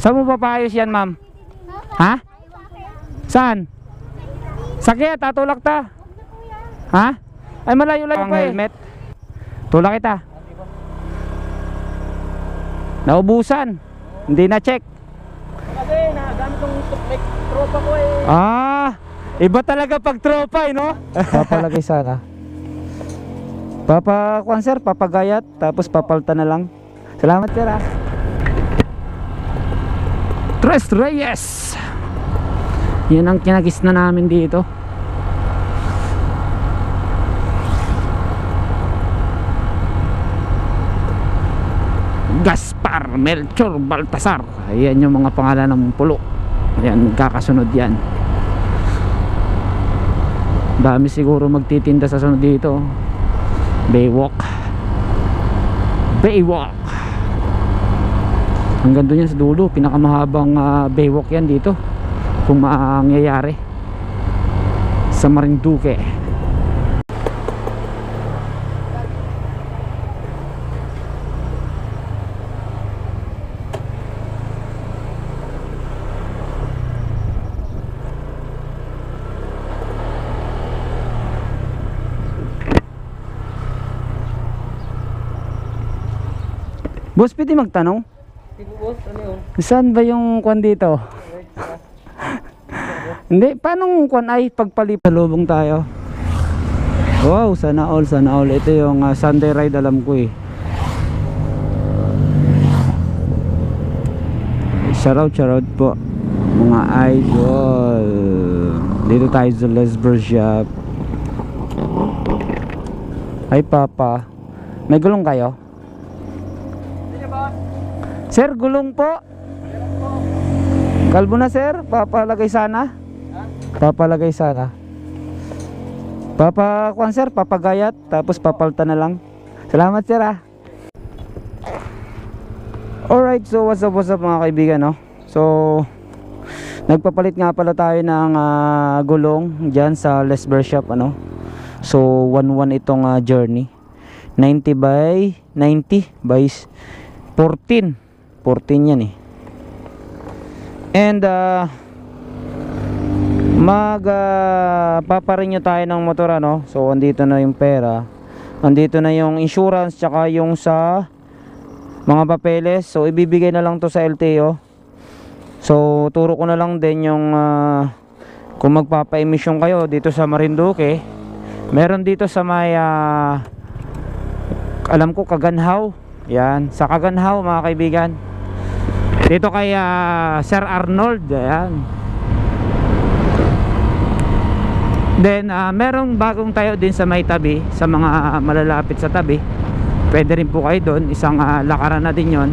Saan mo papayos yan, ma'am? Ha? Saan? Sakya, tatulak ta. Ha? Ay, malayo-layo pa eh. helmet. Tulak kita. Naubusan. Hindi na check. Kasi nagamit kong toothpick tropa ko eh. Ah, iba talaga pag tropa eh, no? Papalagay sana. Papa, kwan sir, papagayat, tapos papalta na lang. Salamat sir ah. Tres Reyes! Yan ang kinagis na namin dito. Gaspar Melchor Baltasar. Ayan yung mga pangalan ng pulo. Ayan, kakasunod yan. Dami siguro magtitinda sa sunod dito. Baywalk. Baywalk. Hanggang doon yan sa dulo. Pinakamahabang ah, baywalk yan dito. Kung mangyayari. Sa Marinduque. Boss, pwede magtanong? Boss, ano yun? Saan ba yung kwan dito? Hindi, paano kwan ay pagpalipalubong tayo? Wow, sana all, sana all. Ito yung ah, Sunday ride alam ko eh. Shoutout, shoutout po. Mga idol. Dito tayo sa Lesber Shop. Ay papa. May gulong kayo? Sir, gulong po. Kalbo na sir, papalagay sana. Papalagay sana. Papa, kwan sir, papagayat, tapos papalta na lang. Salamat sir ah. Alright, so what's up, what's up mga kaibigan, no? So, nagpapalit nga pala tayo ng ah, gulong dyan sa Lesber Shop, ano? So, 1-1 itong ah, journey. 90 by 90 by 14. 14 yan eh. And uh, mag uh, paparenew tayo ng motor ano. So andito na yung pera. Andito na yung insurance tsaka yung sa mga papeles. So ibibigay na lang to sa LTO. So turo ko na lang din yung ah, kung magpapa-emission kayo dito sa Marinduque. Meron dito sa may ah, alam ko Kaganhaw. Yan, sa Kaganhaw mga kaibigan. Dito kay ah, Sir Arnold, ayan. Then ah, merong bagong tayo din sa may tabi, sa mga malalapit sa tabi. Pwede rin po kayo doon, isang ah, lakaran na din 'yon.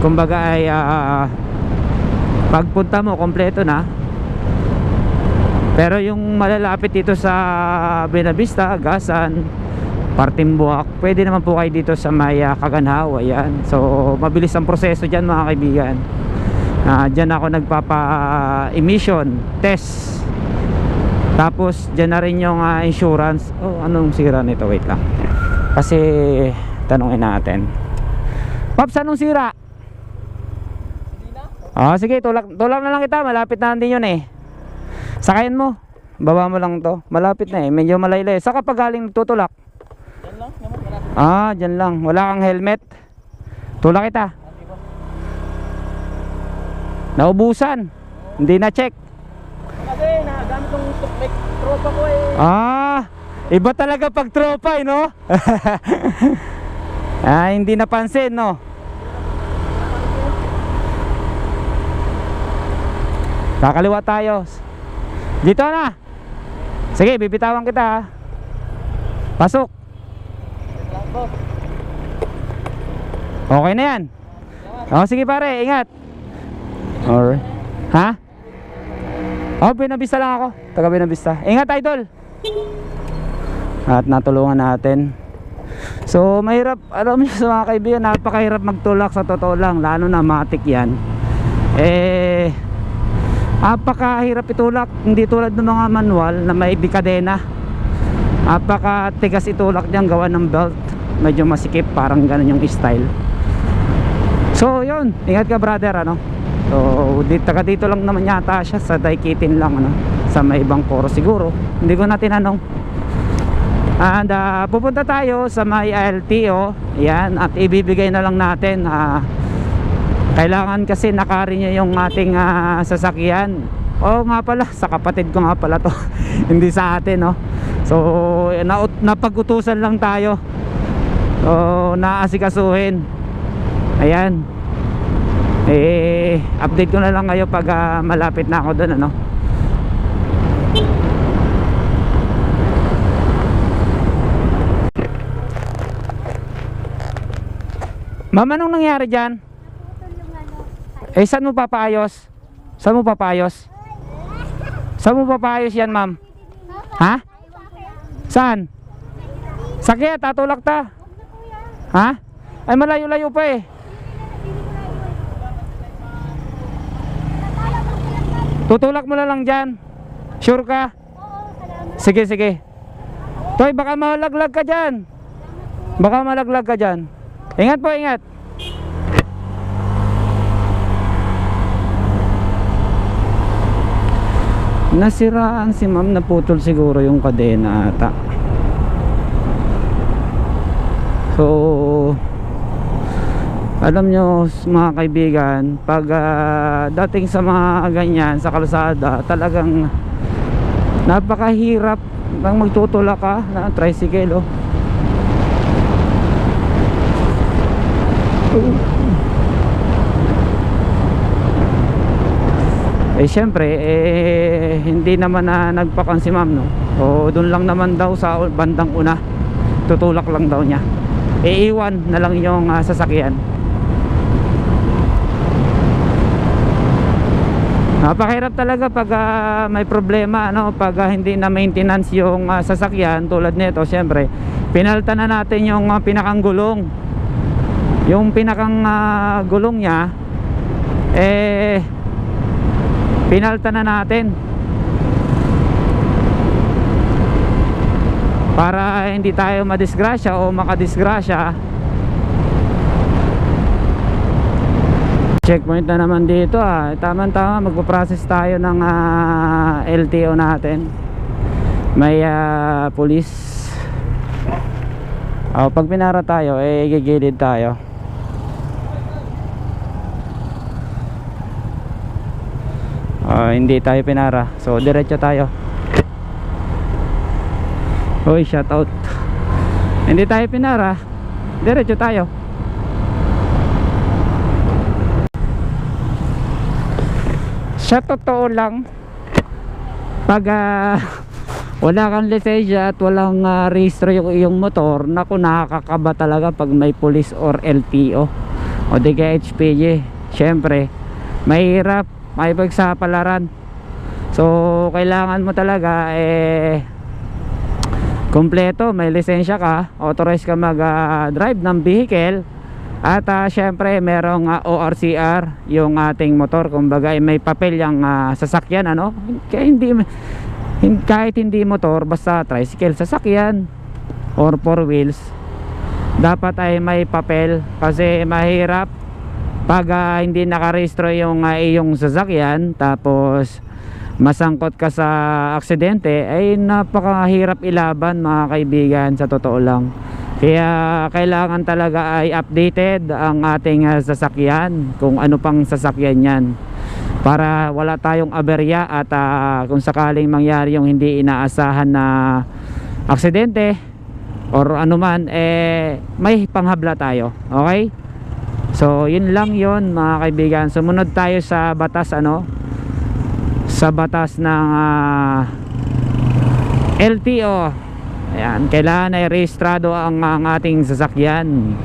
Kumbaga ay ah, pagpunta mo kompleto na. Pero yung malalapit dito sa Benavista, Gasan, Partimbuak, pwede naman po kayo dito sa may ah, Kaganhaw, ayan. So, mabilis ang proseso dyan mga kaibigan. Ah, dyan ako nagpapa-emission test. Tapos, dyan na rin yung ah, insurance. Oh, anong sira nito? Wait lang. Kasi, tanongin natin. Pops, anong sira? Ah, sige, tulak, tulak na lang kita. Malapit na din yun eh. Sakayan mo. Baba mo lang to. Malapit na eh. Medyo malaylay. Sa kapag galing tutulak? Yan lang, naman, malapit. Ah, dyan lang. Wala kang helmet. Tulak kita. Naubusan. Hindi na check. Kasi nagamit kong tropa ko eh. Ah, iba talaga pag tropa eh, no? ah, hindi napansin, no? Kakaliwa tayo. Dito na. Sige, bibitawan kita. Pasok. Okay na yan. Oh, sige pare, ingat. Alright. Ha? Oh, binabista lang ako. Taga binabista. Ingat idol. At natulungan natin. So, mahirap, alam niyo sa mga kaibigan, napakahirap magtulak sa totoo lang, lalo na matik yan. Eh, napakahirap itulak, hindi tulad ng mga manual na may bikadena. Napaka tigas itulak diyan gawa ng belt. Medyo masikip, parang ganun yung style. So, yun. Ingat ka brother, ano? So, dito, taga dito lang naman yata siya sa Daikitin lang, ano, sa may ibang koro siguro. Hindi ko na tinanong. And ah, pupunta tayo sa may LTO. Yan, at ibibigay na lang natin. ah, kailangan kasi nakari niya yung ating ah, sasakyan. Oo nga pala, sa kapatid ko nga pala to. Hindi sa atin, no. So, na napag-utusan lang tayo. So, naasikasuhin. Ayan. Eh, update ko na lang kayo pag ah, malapit na ako doon, ano. Ma'am, anong nangyari dyan? Eh, saan mo papaayos? Saan mo papaayos? Saan mo papaayos yan, ma'am? Ha? Saan? Sakya, tatulak ta. Ha? Ay, malayo-layo pa eh. Tutulak mo na lang dyan. Sure ka? Sige, sige. Toy, baka malaglag ka dyan. Baka malaglag ka dyan. Ingat po, ingat. Nasiraan si ma'am, naputol siguro yung kadena ata. So, alam nyo mga kaibigan, pag ah, dating sa mga ganyan, sa kalsada, talagang napakahirap nang magtutulak ka na tricycle oh. Eh syempre, eh, hindi naman na nagpakan si ma'am no. O doon lang naman daw sa bandang una. Tutulak lang daw niya. Iiwan na lang yung ah, sasakyan. Napakahirap talaga pag ah, may problema ano, pag ah, hindi na maintenance yung ah, sasakyan tulad nito, syempre, pinalta na natin yung ah, pinakang gulong. Yung pinakang ah, gulong niya eh pinalta na natin para hindi tayo madisgrasya o makadisgrasya. Checkpoint na naman dito ah. Tama tama. Magpaprocess tayo ng ah, LTO natin. May ah, police. Oh, pag pinara tayo eh gigilid tayo. Ah, hindi tayo pinara. So diretso tayo Hoy shout out hindi tayo pinara diretso tayo. Sa totoo lang pag ah, wala kang lisensya at walang uh, rehistro yung iyong motor naku nakakaba talaga pag may police or LTO o. Di kaya HPG syempre mahirap may pagsapalaran so kailangan mo talaga eh kompleto may lisensya ka authorized ka mag ah, drive ng vehicle. At ah, syempre merong ah, ORCR yung ating motor. Kumbaga may papel yung ah, sasakyan ano? Kaya hindi hin- kahit hindi motor basta tricycle sasakyan or four wheels. Dapat ay may papel kasi mahirap pag ah, hindi nakarehistro yung ah, iyong sasakyan. Tapos masangkot ka sa aksidente ay napakahirap ilaban mga kaibigan sa totoo lang. Kaya kailangan talaga ay updated ang ating ah, sasakyan kung ano pang sasakyan yan. Para wala tayong aberya at ah, kung sakaling mangyari yung hindi inaasahan na aksidente or anuman eh may panghabla tayo okay? So yun lang yon mga kaibigan. Sumunod tayo sa batas ano sa batas ng ah, LTO ayan kailangan ay rehistrado ang, ang ating sasakyan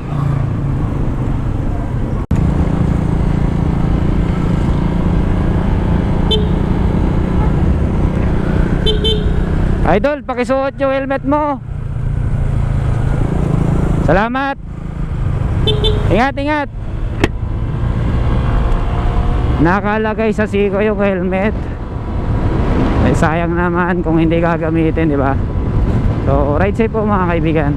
Idol, pakisuot yung helmet mo. Salamat. Ingat, ingat. Nakalagay sa siko yung helmet. Ay, sayang naman kung hindi gagamitin, di ba? So, ride safe po mga kaibigan.